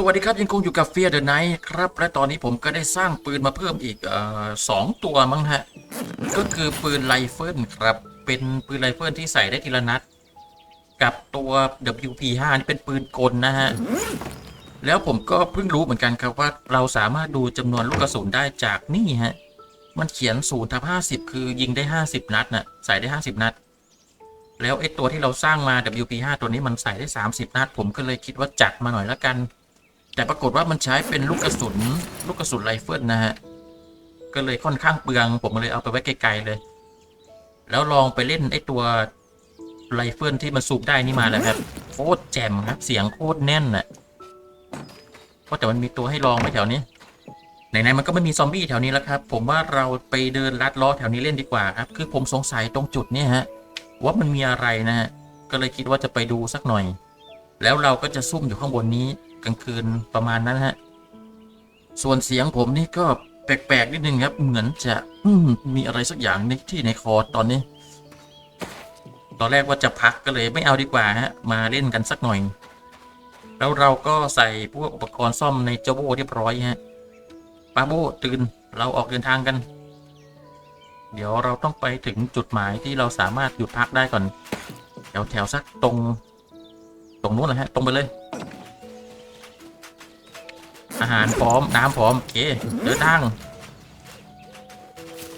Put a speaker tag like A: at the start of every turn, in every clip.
A: สวัสดีครับยังคงอยู่กับเฟียเดอะไนท์ครับ และตอนนี้ผมก็ได้สร้างปืนมาเพิ่มอีกออสองตัวมั้งฮะ ก็คือปืนไรเฟิลครับ เป็นปืนไรเฟิลที่ใส่ได้ทีละนัด กับตัว WP5 นี่เป็นปืนกลนะฮะ แล้วผมก็เพิ่งรู้เหมือนกันครับว่าเราสามารถดูจำนวนลูกกระสุนได้จากนี่ฮะ มันเขียน0ทับ50คือยิงได้50นัดน่ะใส่ได้50นัดแล้วไอ้ตัวที่เราสร้างมา WP5 ตัวนี้มันใส่ได้ 30 นัด ผมก็เลยคิดว่าจัดมาหน่อยละกัน แต่ปรากฏว่ามันใช้เป็นลูกกระสุน ลูกกระสุนไรเฟิลนะฮะ ก็เลยค่อนข้างเปลือง ผมก็เลยเอาไปไว้ไกลๆเลย แล้วลองไปเล่นไอ้ตัวไรเฟิลที่มันสูบได้นี่มาแล้วครับโคตรแจ่มครับเสียงโคตรแน่นน่ะเพราะแต่มันมีตัวให้ลองไหมแถวนี้ไหนๆมันก็ไม่มีซอมบี้แถวนี้แล้วครับ ผมว่าเราไปเดินลัดล้อแถวนี้เล่นดีกว่าครับคือผมสงสัยตรงจุดเนี้ฮะว่ามันมีอะไรนะฮะก็เลยคิดว่าจะไปดูสักหน่อย แล้วเราก็จะซุ่มอยู่ข้างบนนี้ กลางคืนประมาณนั้นฮะ ส่วนเสียงผมนี่ก็แปลกๆนิดนึงครับ เหมือนจะมมีอะไรสักอย่างในที่ในคอตอนนี้ ตอนแรกว่าจะพักก็เลยไม่เอาดีกว่าฮะ มาเล่นกันสักหน่อย แล้วเราก็ใส่พวกอุปกรณ์ซ่อมในเจ้าโบเรียบร้อยฮะปาโบตื่นเราออกเดินทางกัน เดี๋ยวเราต้องไปถึงจุดหมายที่เราสามารถหยุดพักได้ก่อน แถวแถวสักตรง ตรงนู้นนะฮะ ตรงไปเลย อาหารพร้อมน้ำพร้อม โอเคเดินทาง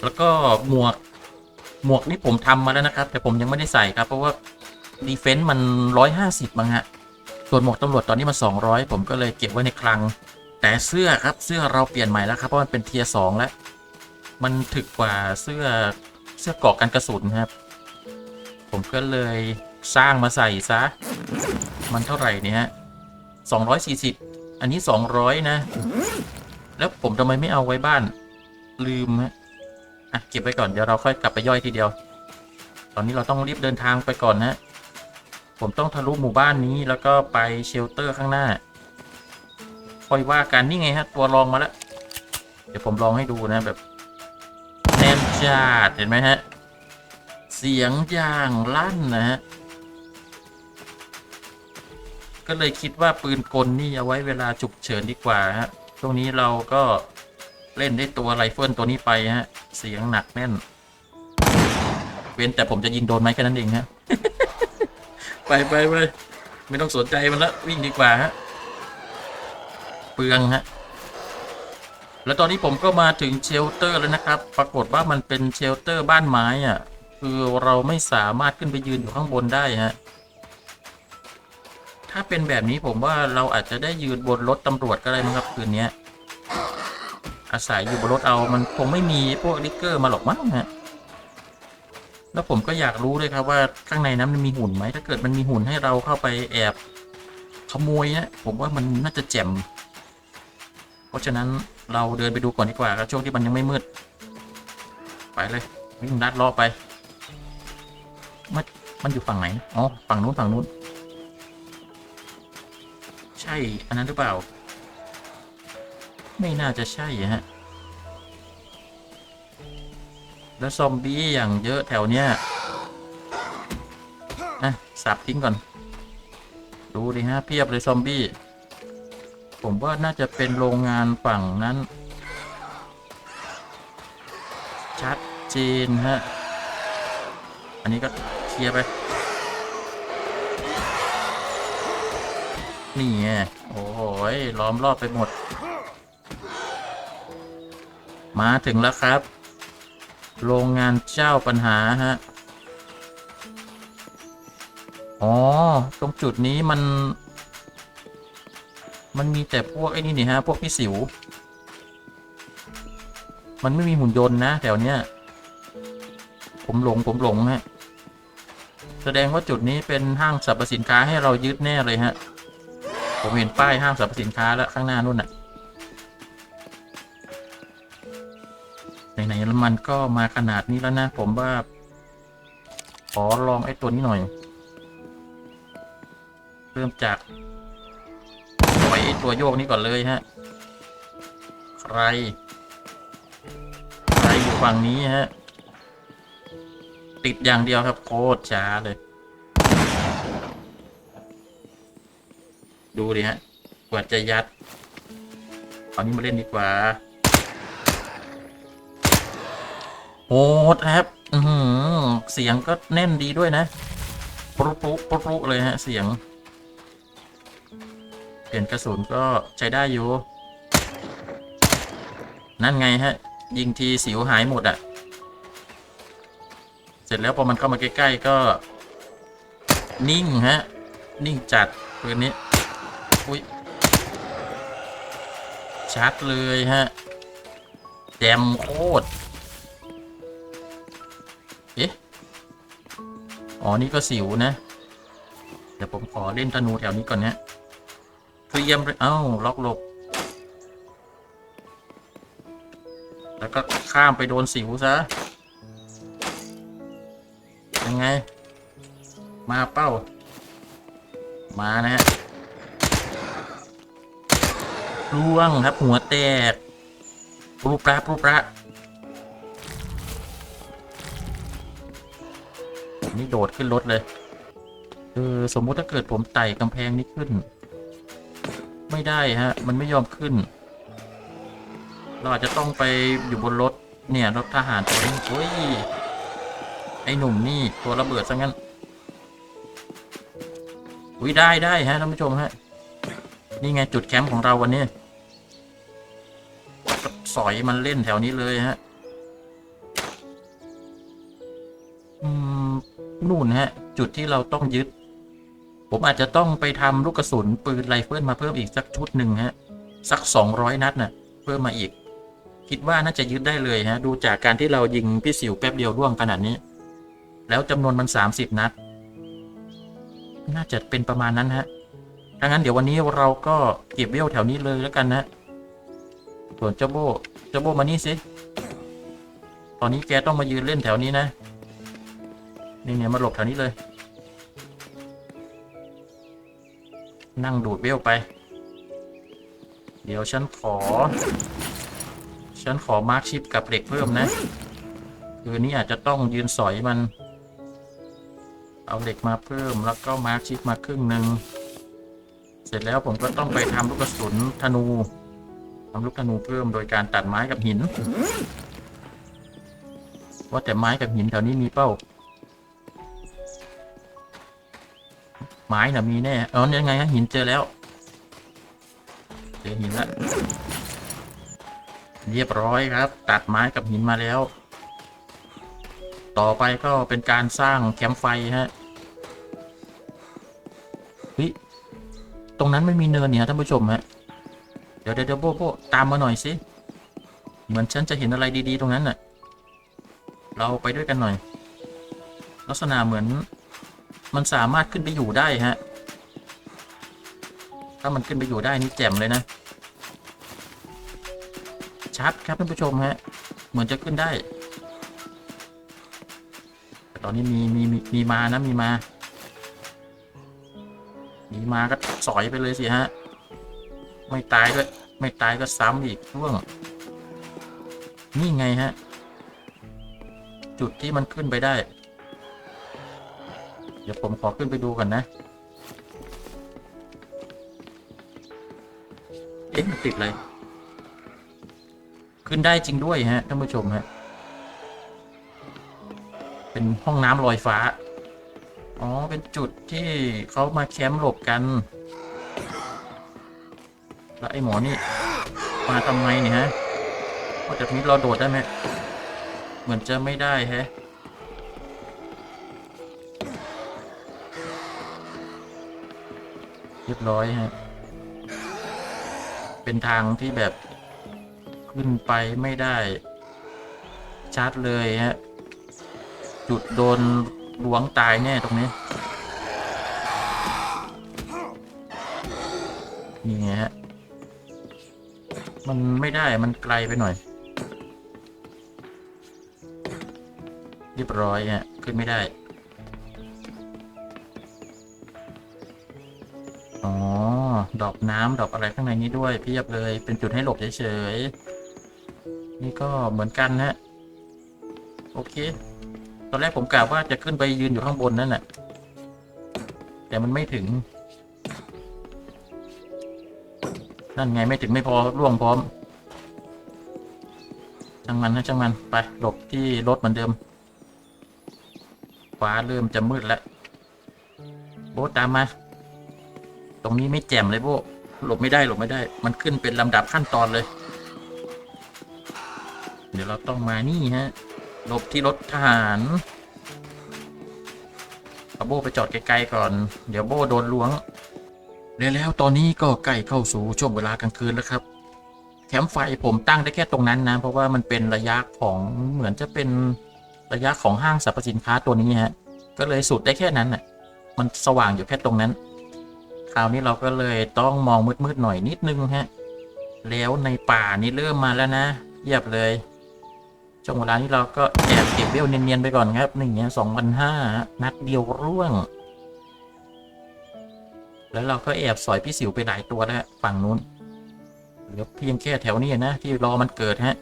A: แล้วก็หมวก หมวกนี่ผมทำมาแล้วนะครับ แต่ผมยังไม่ได้ใส่ครับ เพราะว่าดีเฟนต์มันร้อยห้าสิบมั้งฮะ ส่วนหมวกตำรวจตอนนี้มันสองร้อยผมก็เลยเก็บไว้ในคลัง แต่เสื้อครับเสื้อเราเปลี่ยนใหม่แล้วครับเพราะมันเป็นเทียสองแล้ว มันถึกกว่าเสื้อเสื้อเกาะกันกระสุนครับ ผมก็เลยสร้างมาใส่ซะ มันเท่าไหร่เนี่ยสองร้อยสี่สิบ อันนี้สองร้อยนะ แล้วผมทำไมไม่เอาไว้บ้าน ลืมฮะอะเก็บไว้ก่อนเดี๋ยวเราค่อยกลับไปย่อยทีเดียว ตอนนี้เราต้องรีบเดินทางไปก่อนนะ ผมต้องทะลุหมู่บ้านนี้แล้วก็ไปเชลเตอร์ข้างหน้าค่อยว่ากันนี่ไงฮะ ตัวรองมาแล้ว เดี๋ยวผมลองให้ดูนะแบบแน่นจัดเห็นไหมฮะ เสียงอย่างลั่นนะฮะ ก็เลยคิดว่าปืนกลนี่เอาไว้เวลาฉุกเฉินดีกว่าฮะ ช่วงนี้เราก็เล่นได้ตัวไรเฟิลตัวนี้ไปฮะ เสียงหนักแน่น เว้นแต่ผมจะยิงโดนไหมแค่นั้นเองฮะ ไปไปไปไม่ต้องสนใจมันละวิ่งดีกว่าฮะ เปลืองฮะ แล้วตอนนี้ผมก็มาถึงเชลเตอร์แล้วนะครับ ปรากฏว่ามันเป็นเชลเตอร์บ้านไม้อะ คือเราไม่สามารถขึ้นไปยืนอยู่ข้างบนได้ฮะ ถ้าเป็นแบบนี้ผมว่าเราอาจจะได้ยืนบนรถตำรวจก็ได้มั้งครับคืนนี้อาศัยอยู่บนรถเอามันคงไม่มีพวกลิกเกอร์มาหรอกมั้งฮะแล้วผมก็อยากรู้เลยครับว่าข้างในนั้นมันมีหุ่นไหมถ้าเกิดมันมีหุ่นให้เราเข้าไปแอบขโมยนะผมว่ามันน่าจะแจ่มเพราะฉะนั้นเราเดินไปดูก่อนดีกว่าครับช่วงที่มันยังไม่มืด ไปเลยวิ่งลัดลาะไปมันมันอยู่ฝั่งไหนอ๋อฝั่งนู้นฝั่งนู้น ใช่ อันนั้นหรือเปล่า ไม่น่าจะใช่ฮะ แล้วซอมบี้อย่างเยอะแถวเนี้ยอะสับทิ้งก่อน ดูดิฮะเพียบเลยซอมบี้ ผมว่าน่าจะเป็นโรงงานฝั่งนั้น ชัดเจนฮะ อันนี้ก็เคลียร์ไป นี่ไงโอ้โหยล้อมรอบไปหมด มาถึงแล้วครับ โรงงานเจ้าปัญหาฮะ อ๋อ ตรงจุดนี้มัน มันมีแต่พวกไอ้นี่นี่ฮะ พวกพี่สิว มันไม่มีหุ่นยนต์นะแถวเนี้ย ผมหลงผมหลงฮะ แสดงว่าจุดนี้เป็นห้างสรรพสินค้าให้เรายึดแน่เลยฮะ ผมเห็นป้ายห้างสรรพสินค้าแล้วข้างหน้านู่นน่ะไหนๆมันก็มาขนาดนี้แล้วนะ ผมว่า ขอลองไอ้ตัวนี้หน่อย เริ่มจากไอ้ตัวโยกนี้ก่อนเลยฮะ ใคร ใครอยู่ฝั่งนี้ฮะ ติดอย่างเดียวครับโคตรช้าเลย ดูดิฮะกว่าจะยัดเอานี้มาเล่นดีกว่าโหดครับอือหือเสียงก็แน่นดีด้วยนะปรุปรุปรุปรุเลยฮะ เสียง เปลี่ยนกระสุนก็ใช้ได้อยู่ นั่นไงฮะ ยิงทีสิวหายหมดอะ่ะ เสร็จแล้วพอมันเข้ามาใกล้ ๆ ก็ นิ่งฮะ นิ่งจัดปืนนี้ อุ้ยชัดเลยฮะแจมโคตร เอ๊ะ อ๋อ นี่ก็สิวนะ เดี๋ยวผมขอเล่นธนูแถวนี้ก่อนนะเตรียมเลยเอ้า ล็อกหลบ แล้วก็ข้ามไปโดนสิวซะ ยังไง มาเป้า มานะฮะ ล่วงครับ หัวแตกปรุประปรุประนี่โดดขึ้นรถเลยเออสมมุติถ้าเกิดผมไต่กำแพงนี้ขึ้น ไม่ได้ฮะ มันไม่ยอมขึ้น เราอาจจะต้องไปอยู่บนรถ เนี่ย รถทหารตัวนี้โอ้ย ไอ้หนุ่มนี่ตัวระเบิดซะงั้น อุ้ยได้ได้ฮะท่านผู้ชมฮะ นี่ไงจุดแคมป์ของเราวันนี้ สอยมันเล่นแถวนี้เลยฮะนู่นฮะ จุดที่เราต้องยึด ผมอาจจะต้องไปทำลูกกระสุนปืนไรเฟิลมาเพิ่มอีกสักชุดหนึ่งฮะ สักสองร้อยนัดน่ะ เพิ่มมาอีก คิดว่าน่าจะยึดได้เลยฮะ ดูจากการที่เรายิงพี่สิวแป๊บเดียวร่วงขนาดนี้ แล้วจำนวนมันสามสิบนัด น่าจะเป็นประมาณนั้นฮะถ้างั้นเดี๋ยววันนี้เราก็เก็บเวลแถวนี้เลยแล้วกันนะ ส่วนเจ้าโบเจ้าโบมานี่สิ ตอนนี้แกต้องมายืนเล่นแถวนี้นะ นี่เนี่ยมาหลบแถวนี้เลย นั่งดูดเวลไป เดี๋ยวฉันขอ ฉันขอมาร์คชิปกับเหล็กเพิ่มนะ คือนี้อาจจะต้องยืนสอยมัน เอาเหล็กมาเพิ่มแล้วก็มาร์คชิปมาครึ่งหนึ่ง เสร็จแล้วผมก็ต้องไปทำลูกกระสุนธนู ทำลูกธนูเพิ่มโดยการตัดไม้กับหิน ว่าแต่ไม้กับหินแถวนี้มีเป้า ไม้น่ะมีแน่ เออยังไงฮะหินเจอแล้วเจอหินละเรียบร้อยครับ ตัดไม้กับหินมาแล้ว ต่อไปก็เป็นการสร้างแคมป์ไฟฮะตรงนั้นไม่มีเนินเนี่ยท่านผู้ชมฮะ ดี๋ยวเดี๋ยวเดี๋ยวโบโบตามมาหน่อยสิ เหมือนฉันจะเห็นอะไรดีๆ ตรงนั้นน่ะ เราไปด้วยกันหน่อย ลักษณะเหมือน มันสามารถขึ้นไปอยู่ได้ฮะ ถ้ามันขึ้นไปอยู่ได้นี่แจ่มเลยนะ ชัดครับท่านผู้ชมฮะ เหมือนจะขึ้นได้ ตอนนี้มีมีมีมีมานะมีมา มีมาก็สอยไปเลยสิฮะ ไม่ตายด้วยไม่ตายก็ซ้ำอีกร่วงนี่ไงฮะ จุดที่มันขึ้นไปได้ เดี๋ยวผมขอขึ้นไปดูก่อนนะ เอ๊ะมันติดอะไร ขึ้นได้จริงด้วยฮะท่านผู้ชมฮะ เป็นห้องน้ำลอยฟ้า อ๋อ เป็นจุดที่เขามาแคมป์หลบกัน หมอนี่ มาทำไงเนี่ยฮะว่าจากนี้เราโดดได้ไหมเหมือนจะไม่ได้แฮะเรียบร้อยฮะ เป็นทางที่แบบขึ้นไปไม่ได้ ชัดเลยฮะ จุดโดนล้วงตายแน่ตรงนี้ มันไม่ได้มันไกลไปหน่อย เรียบร้อยฮะขึ้นไม่ได้ อ๋อ ดอกน้ำดอกอะไรข้างในนี้ด้วยเพียบเลยเป็นจุดให้หลบเฉยๆ นี่ก็เหมือนกันนะโอเค ตอนแรกผมกะว่าจะขึ้นไปยืนอยู่ข้างบนนั่นแหละแต่มันไม่ถึง นั่นไงไม่ถึงไม่พอร่วงพร้อมช่างมันนะช่างมันไปหลบที่รถเหมือนเดิมฟ้าเริ่มจะมืดแล้วโบตามมา ตรงนี้ไม่แจ่มเลยโบหลบไม่ได้หลบไม่ได้ มันขึ้นเป็นลำดับขั้นตอนเลย เดี๋ยวเราต้องมานี่ฮะหลบที่รถทหารเอาโบไปจอดไกลๆก่อน เดี๋ยวโบโดนล้วง แล้วตอนนี้ก็ใกล้เข้าสู่ช่วงเวลากลางคืนแล้วครับแคมป์ไฟผมตั้งได้แค่ตรงนั้นนะ เพราะว่ามันเป็นระยะของเหมือนจะเป็นระยะของห้างสรรพสินค้าตัวนี้ฮะก็เลยสุดได้แค่นั้นน่ะมันสว่างอยู่แค่ตรงนั้น คราวนี้เราก็เลยต้องมองมืดๆหน่อยนิดนึงฮะแล้วในป่านี่เริ่มมาแล้วนะเยียบเลยช่วงเวลานี้เราก็แอบเก็บเวลเนียนๆไปก่อนครับหนึ่งเนี้ยสองพันห้านัดเดียวร่วง แล้วเราก็แอบสอยพี่สิวไปหลายตัวแล้วฮะฝั่งนู้นเหลือเพียงแค่แถวนี้นะที่รอมันเกิดฮะ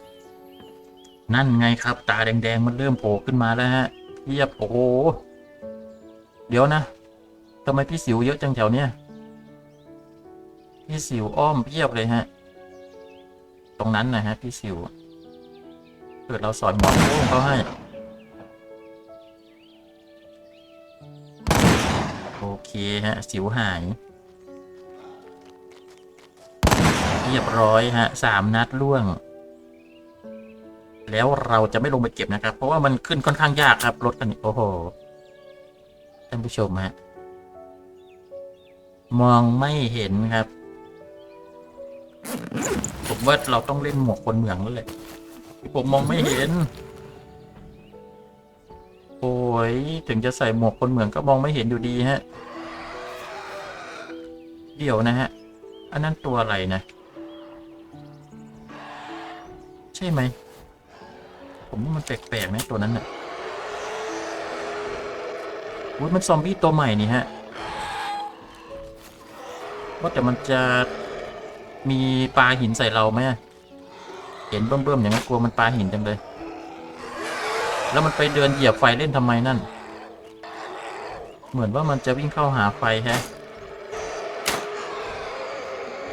A: นั่นไงครับ ตาแดงๆมันเริ่มโผล่ขึ้นมาแล้วฮะเยียบโอ้โหเดี๋ยวนะทำไมพี่สิวเยอะจังแถวเนี้ยพี่สิวอ้อมเพียบเลยฮะ ตรงนั้นนะฮะพี่สิวเกิดเราสอนหมอนโป้งเขาให้ เคฮะ สิวหาย เรียบร้อยฮะสามนัดล่วง แล้วเราจะไม่ลงไปเก็บนะครับ เพราะว่ามันขึ้นค่อนข้างยากครับ รถคันนี้โอ้โห ท่านผู้ชมฮะ มองไม่เห็นครับ ผมว่าเราต้องเล่นหมวกคนเหมืองแล้วแหละผมมองไม่เห็น โอ้ย ถึงจะใส่หมวกคนเหมืองก็มองไม่เห็นอยู่ดีฮะ เดี๋ยวนะฮะ อันนั้นตัวอะไรนะ ใช่ไหม ผมว่ามันแปลกๆนะตัวนั้นน่ะอุ้ยมันซอมบี้ตัวใหม่นี่ฮะ ว่าแต่มันจะมีปลาหินใส่เราไหมเห็นเบิ่มๆอย่างนั้นกลัวมันปาหินจังเลย แล้วมันไปเดินเหยียบไฟเล่นทำไมนั่น เหมือนว่ามันจะวิ่งเข้าหาไฟแฮะ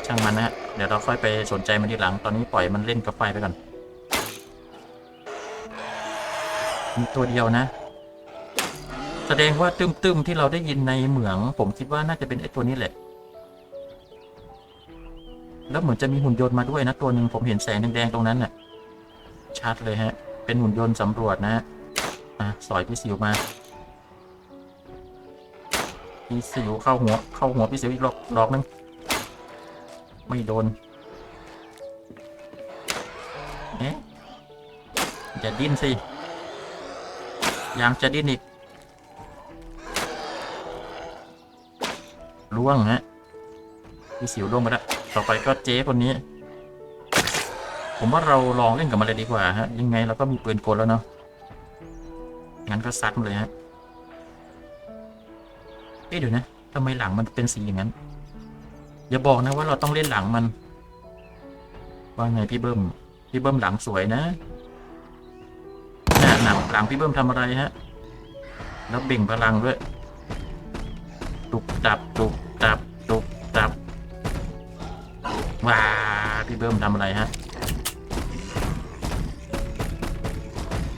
A: ช่างมันนะฮะเดี๋ยวเราค่อยไปสนใจมันทีหลัง ตอนนี้ปล่อยมันเล่นกับไฟไปก่อนมีตัวเดียวนะ แสดงว่าตึมๆที่เราได้ยินในเหมือง ผมคิดว่าน่าจะเป็นไอ้ตัวนี้แหละ แล้วเหมือนจะมีหุ่นยนต์มาด้วยนะตัวหนึ่งผมเห็นแสงแดงๆตรงนั้นน่ะ ชัดเลยฮะ เป็นหุ่นยนต์สำรวจนะฮะอะสอยพี่สิวมาพี่สิวเข้าหัว เข้าหัวพี่สิวอีกรอบดอกนึง ไม่โดนเอ๊ะอย่าดิ้นสิยังจะดิ้นอีกล่วงฮะพี่สิวล่วงไปแล้วต่อไปก็เจ๊คนนี้ ผมว่าเราลองเล่นกับมันเลยดีกว่าฮะ ยังไงเราก็มีปืนกลแล้วเนาะ งั้นก็ซัดมันเลยฮะ เอ๊ะเดี๋ยวนะทำไมหลังมันเป็นสีอย่างนั้น อย่าบอกนะว่าเราต้องเล่นหลังมัน ว่าไงพี่เบิ้ม พี่เบิ้มหลังสวยนะน่ะหนังหลังพี่เบิ้มทำอะไรฮะ แล้วเบ่งพลังด้วย ตุบตับตุบตับตุบตับว้าพี่เบิ้มทำอะไรฮะ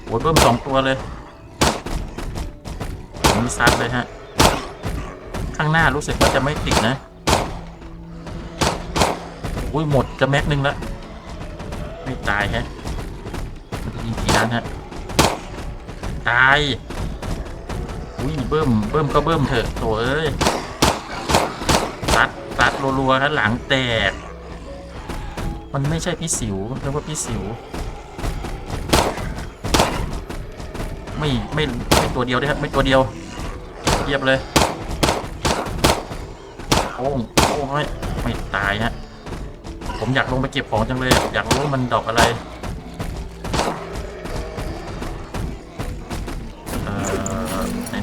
A: โอ้ยเบิ้มสองตัวเลยผมมีซัดเลยฮะ ข้างหน้ารู้สึกว่าจะไม่ติดนะ อุ้ยหมดจะแม็กนึงแล้วไม่ตายฮะมันจะยิงกี่นัดฮะตายอุ้ยเบิ้มเบิ้มก็เบิ้มเถอะโถเอ้ยซัดซัดรัวๆครับหลังแตก มันไม่ใช่พี่สิวเรียกว่าพี่สิว ไม่ไม่ไม่ตัวเดียวด้วยครับไม่ตัวเดียวเทียบเลยโอ้งโอ้งไม่ไม่ตายฮะ ผมอยากลงไปเก็บของจังเลย อยากรู้ว่ามันดอกอะไร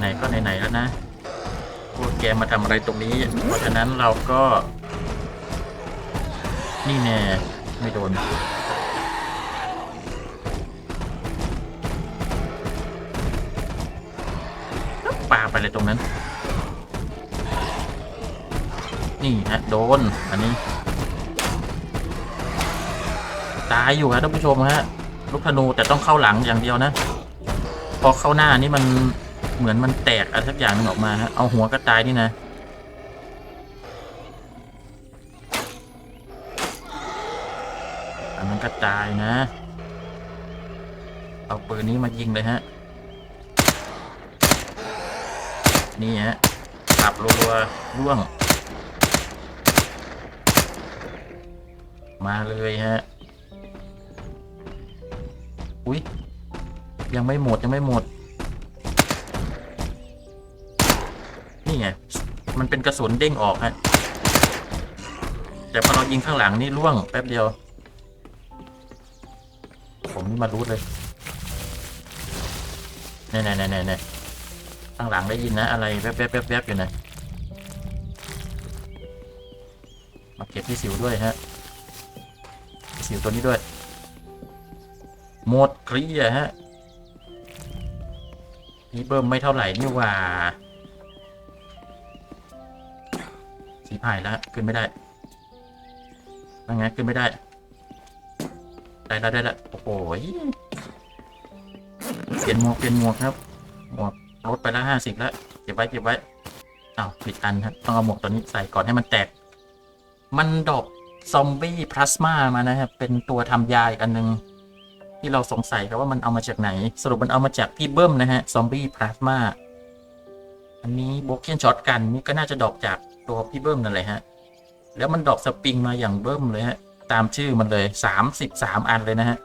A: ไหนๆก็ไหนๆแล้วนะพวกแกมาทำอะไรตรงนี้ เพราะฉะนั้นเราก็ นี่แน่ไม่โดนปาไปเลยตรงนั้น นี่ฮะโดน อันนี้ ตายอยู่ครับท่านผู้ชมฮะลูกธนูแต่ต้องเข้าหลังอย่างเดียวนะ พอเข้าหน้านี่มันเหมือนมันแตกอะไรสักอย่างนึงออกมาฮะเอาหัวก็ตายนี่นะอันนั้นก็ตายนะ เอาปืนนี้มายิงเลยฮะ นี่ฮะขับรัวๆร่วง มาเลยฮะ อุ้ยยังไม่หมดยังไม่หมด นี่ไง มันเป็นกระสุนเด้งออกฮะแต่พอเรายิงข้างหลังนี่ร่วงแป๊บเดียว ผมนี่มารู้เลยเน่เน่เน่เน่เน่ข้างหลังได้ยินนะ อะไรแวบแวบแวบแวบอยู่นะมาเก็บที่สิวด้วยฮะสิวตัวนี้ด้วย หมดเคลียฮะพี่เบิ้มไม่เท่าไหร่นี่ว่า สีพายแล้วขึ้นไม่ได้นั่งไงขึ้นไม่ได้ ได้แล้วได้แล้วโอ้โหเปลี่ยนหมวกเปลี่ยนหมวกครับ หมวกลดไปแล้วห้าสิบแล้วเก็บไว้เก็บไว้อ้าวผิดอันครับต้องเอาหมวกตัวนี้ใส่ก่อนให้มันแตก มันดอกซอมบี้พลาสมามานะครับ เป็นตัวทำยาอีกอันหนึ่ง ที่เราสงสัยครับว่ามันเอามาจากไหน สรุปมันเอามาจากพี่เบิ้มนะฮะซอมบี้พลาสมาอันนี้โบเกนช็อตกันนี่ก็น่าจะดอกจากตัวพี่เบิ้มนั่นแหละฮะ แล้วมันดอกสปริงมาอย่างเบิ้มเลยฮะ ตามชื่อมันเลยสามสิบสามอันเลยนะฮะ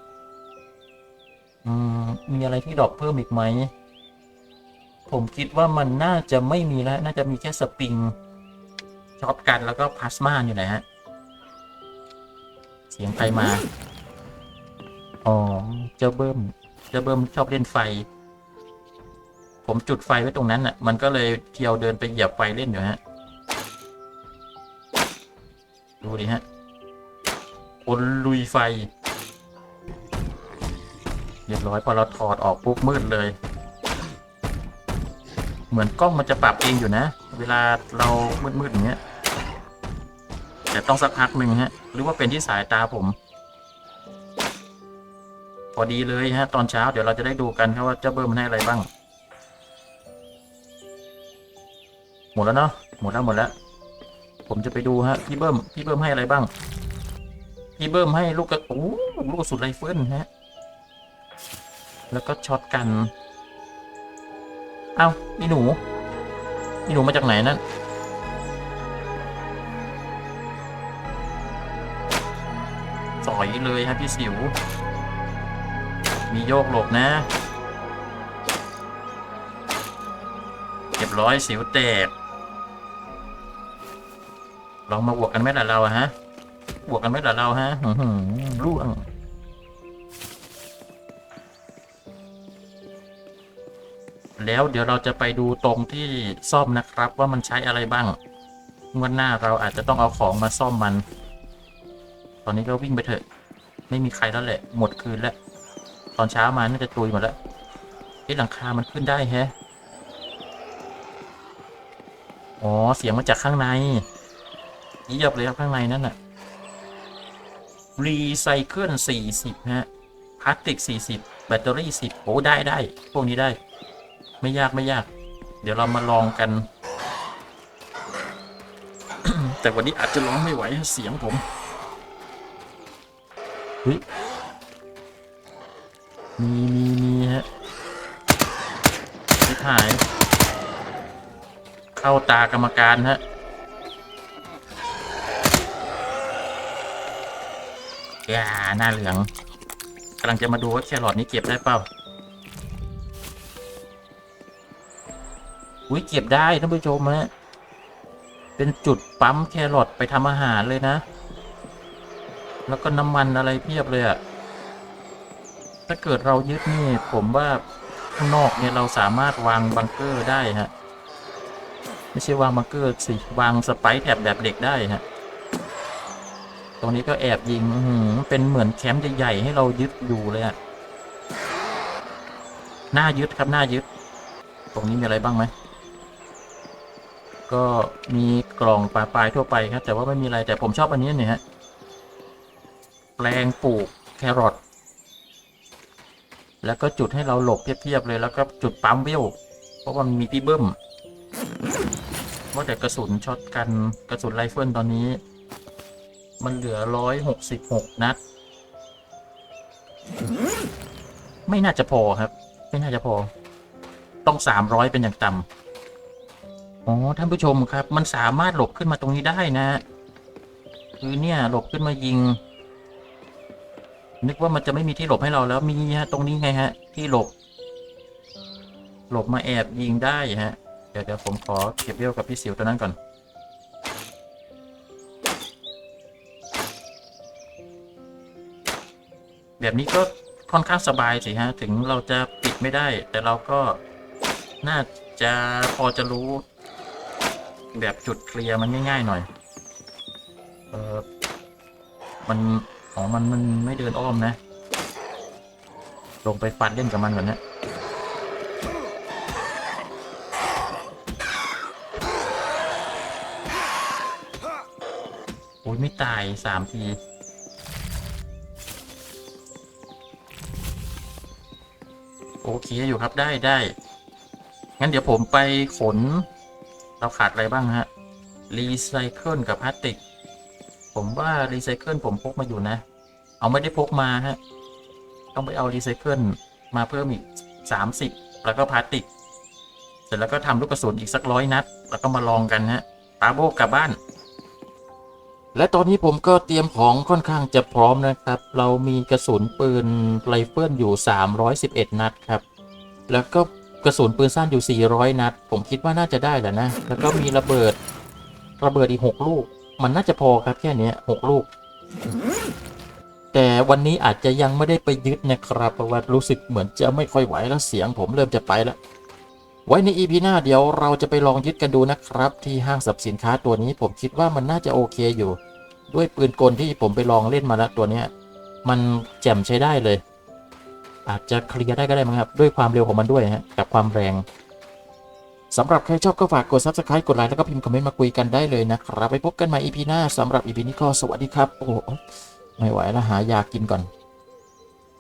A: อืมมีอะไรที่ดอกเพิ่มอีกไหม ผมคิดว่ามันน่าจะไม่มีแล้ว น่าจะมีแค่สปริงช็อตกันแล้วก็พลาสมาอยู่ไหนฮะ เสียงใครมา อ๋อ เจ้าเบิ้ม เจ้าเบิ้มชอบเล่นไฟ ผมจุดไฟไว้ตรงนั้นอะ มันก็เลยเที่ยวเดินไปเหยียบไฟเล่นอยู่ฮะ ดูดิฮะ คนลุยไฟ เรียบร้อยพอเราถอดออกปุ๊บมืดเลย เหมือนกล้องมันจะปรับเองอยู่นะ เวลาเรามืดๆอย่างเงี้ย แต่ต้องสักพักหนึ่งฮะ หรือว่าเป็นที่สายตาผม อดีเลยฮะตอนเช้าเดี๋ยวเราจะได้ดูกันครับว่าเจ้าเบิ้มมันให้อะไรบ้าง หมดแล้วเนาะหมดแล้วหมดแล้ว ผมจะไปดูฮะพี่เบิ้มพี่เบิ้มให้อะไรบ้าง พี่เบิ้มให้ลูกกระโอ้ลูกกระสุนไรเฟิลฮะแล้วก็ช็อตกัน เอ้านี่หนูนี่หนูมาจากไหนนั่นสอยเลยฮะพี่สิว มีโยกหลบนะเรียบร้อยสิวแตก ลองมาบวกกันไหมล่ะเราฮะ บวกกันไหมล่ะเราฮะร่วงแล้วเดี๋ยวเราจะไปดูตรงที่ซ่อมนะครับว่ามันใช้อะไรบ้างงวันหน้าเราอาจจะต้องเอาของมาซ่อมมัน ตอนนี้ก็วิ่งไปเถอะ ไม่มีใครแล้วแหละ หมดคืนแล้ว ตอนเช้ามาน่าจะตุยหมดแล้วไอ้หลังคา มันขึ้นได้แฮะ อ๋อ เสียงมาจากข้างในเยียบเลยครับข้างในนั่นน่ะ รีไซเคิลสี่สิบฮะ พลาสติกสี่สิบแบตเตอรี่สิบโอ้ได้ได้ พวกนี้ได้ ไม่ยากไม่ยาก เดี๋ยวเรามาลองกัน แต่วันนี้อาจจะร้องไม่ไหวเสียงผมเฮ้ย มีมีมีฮะถ่าย เข้าตากรรมการฮะยาหน้าเหลืองกำลังจะมาดูว่าแครอทนี้เก็บได้เปล่าอุ้ยเก็บได้ท่านผู้ชมฮะ เป็นจุดปั๊มแครอทไปทำอาหารเลยนะ แล้วก็น้ำมันอะไรเพียบเลยอะ ถ้าเกิดเรายึดนี่ผมว่าข้างนอกเนี่ยเราสามารถวางบังเกอร์ได้ฮะไม่ใช่วางบังเกอร์สิวางสไปแถบแบบเด็กได้ฮะตรงนี้ก็แอบยิงเป็นเหมือนแคมป์ใหญ่ๆให้เรายึดอยู่เลยอะหน้ายึดครับหน้ายึด ตรงนี้มีอะไรบ้างไหม ก็มีกล่องปลาปลายทั่วไปครับ แต่ว่าไม่มีอะไรแต่ผมชอบอันนี้เนี่ยฮะ แปลงปลูกแครอท แล้วก็จุดให้เราหลบเพียบๆเลยแล้วก็จุดปั๊มเวเพราะว่ามันมีพี่เบิ้มว่าแต่กระสุนช็อตกันกระสุนไรเฟิลตอนนี้ มันเหลือร้อยหกสิบหกนัด ไม่น่าจะพอครับ ไม่น่าจะพอ ต้องสามร้อยเป็นอย่างต่ำอ๋อท่านผู้ชมครับ มันสามารถหลบขึ้นมาตรงนี้ได้นะ คือเนี่ยหลบขึ้นมายิง นึกว่ามันจะไม่มีที่หลบให้เราแล้วมีฮะ ตรงนี้ไงฮะ ที่หลบ หลบมาแอบยิงได้ฮะ เดี๋ยวเดี๋ยวผมขอเก็บเรียวกับพี่สิวตัวนั้นก่อน แบบนี้ก็ค่อนข้างสบายสิฮะ ถึงเราจะปิดไม่ได้ แต่เราก็น่าจะพอจะรู้ แบบจุดเคลียร์มันง่ายๆหน่อย เออมัน อ๋อมันมันไม่เดินอ้อมนะ ลงไปฟันเล่นกับมันก่อนนะโอ้ยไม่ตายสามทีโอเคอยู่ครับได้ได้ งั้นเดี๋ยวผมไปขน เราขาดอะไรบ้างฮะ รีไซเคิลกับพลาสติก ผมว่ารีไซเคิลผมพกมาอยู่นะ เอาไม่ได้พกมาฮะ ต้องไปเอารีไซเคิลมาเพิ่มอีก 30 แล้วก็พลาสติก เสร็จแล้วก็ทำลูกกระสุนอีกสักร้อยนัด แล้วก็มาลองกันฮะปาโบกลับบ้าน และตอนนี้ผมก็เตรียมของค่อนข้างจะพร้อมนะครับ เรามีกระสุนปืนไรเฟิลอยู่ 311 นัดครับ แล้วก็กระสุนปืนสั้นอยู่ 400 นัด ผมคิดว่าน่าจะได้แหละนะ แล้วก็มีระเบิด ระเบิดอีก 6 ลูก มันน่าจะพอครับแค่เนี้ย6ลูก แต่วันนี้อาจจะยังไม่ได้ไปยึดนะครับเพราะว่ารู้สึกเหมือนจะไม่ค่อยไหวแล้วเสียงผมเริ่มจะไปแล้ว ไว้ใน EP หน้าเดี๋ยวเราจะไปลองยึดกันดูนะครับ ที่ห้างสรรพสินค้าตัวนี้ผมคิดว่ามันน่าจะโอเคอยู่ ด้วยปืนกลที่ผมไปลองเล่นมาแล้วตัวเนี้ย มันแจ่มใช้ได้เลย อาจจะเคลียร์ได้ก็ได้มั้งครับ ด้วยความเร็วของมันด้วยฮะกับความแรงสำหรับใครชอบก็ฝากกด subscribe กดไลค์แล้วก็พิมพ์คอมเมนต์มาคุยกันได้เลยนะครับไปพบกันใหม่ EP หน้าสำหรับ EP นี้ก็สวัสดีครับโอ้ ไม่ไหวแล้วหายากินก่อน